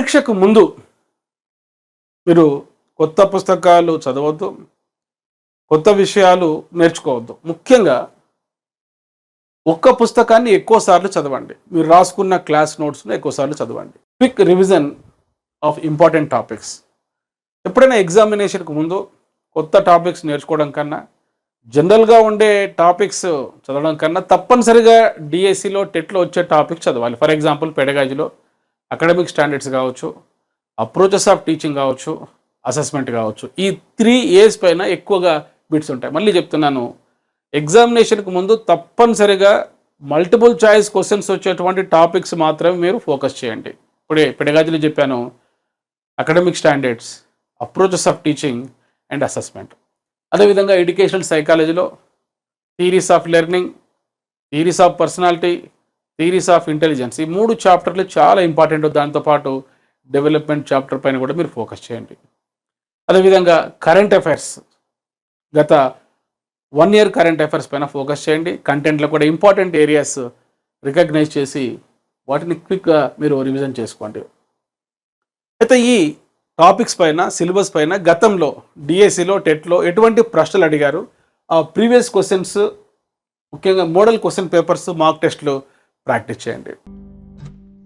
పరీక్షకు ముందు మీరు కొత్త పుస్తకాలు చదవద్దు కొత్త విషయాలు నేర్చుకోవద్దు. ముఖ్యంగా ఒక్క పుస్తకాన్ని ఎక్కువ సార్లు చదవండి. మీరు రాసుకున్న క్లాస్ నోట్స్ను ఎక్కువసార్లు చదవండి. Quick revision of important topics ఎప్పుడైనా ఎగ్జామినేషన్కు ముందు కొత్త టాపిక్స్ నేర్చుకోవడం కన్నా జనరల్గా ఉండే టాపిక్స్ చదవడం కన్నా తప్పనిసరిగా డిఎస్సిలో టెట్లో వచ్చే టాపిక్స్ చదవాలి. ఫర్ ఎగ్జాంపుల్ పెడగాజీలో అకాడమిక్ స్టాండర్డ్స్ కావచ్చు అప్రోచెస్ ఆఫ్ టీచింగ్ కావచ్చు అసెస్మెంట్ కావచ్చు ఈ త్రీ ఏస్ పైన ఎక్కువగా బిట్స్ ఉంటాయి. మళ్ళీ చెప్తున్నాను ఎగ్జామినేషన్కి ముందు తప్పనిసరిగా మల్టిపుల్ చాయిస్ క్వశ్చన్స్ వచ్చేటువంటి టాపిక్స్ మాత్రమే మీరు ఫోకస్ చేయండి. ఇప్పుడే పెడగాజీలో చెప్పాను academic standards approaches of teaching and assessment. అదేవిధంగా ఎడ్యుకేషనల్ సైకాలజీలో theories of learning theories of personality theories of intelligence ఈ మూడు చాప్టర్లు చాలా ఇంపార్టెంట్ దాంతోపాటు డెవలప్మెంట్ చాప్టర్ పైన కూడా మీరు ఫోకస్ చేయండి. అదేవిధంగా కరెంట్ అఫైర్స్ గత వన్ ఇయర్ కరెంట్ అఫైర్స్ పైన ఫోకస్ చేయండి. కంటెంట్లో కూడా ఇంపార్టెంట్ ఏరియాస్ రికగ్నైజ్ చేసి వాటిని క్విక్గా మీరు రివిజన్ చేసుకోండి. అయితే ఈ టాపిక్స్ పైన సిలబస్ పైన గతంలో డిఎస్సిలో టెట్లో ఎటువంటి ప్రశ్నలు అడిగారు? ఆ ప్రీవియస్ క్వశ్చన్స్ ముఖ్యంగా మోడల్ క్వశ్చన్ పేపర్స్ మార్క్ టెస్ట్లు ప్రాక్టీస్ చేయండి.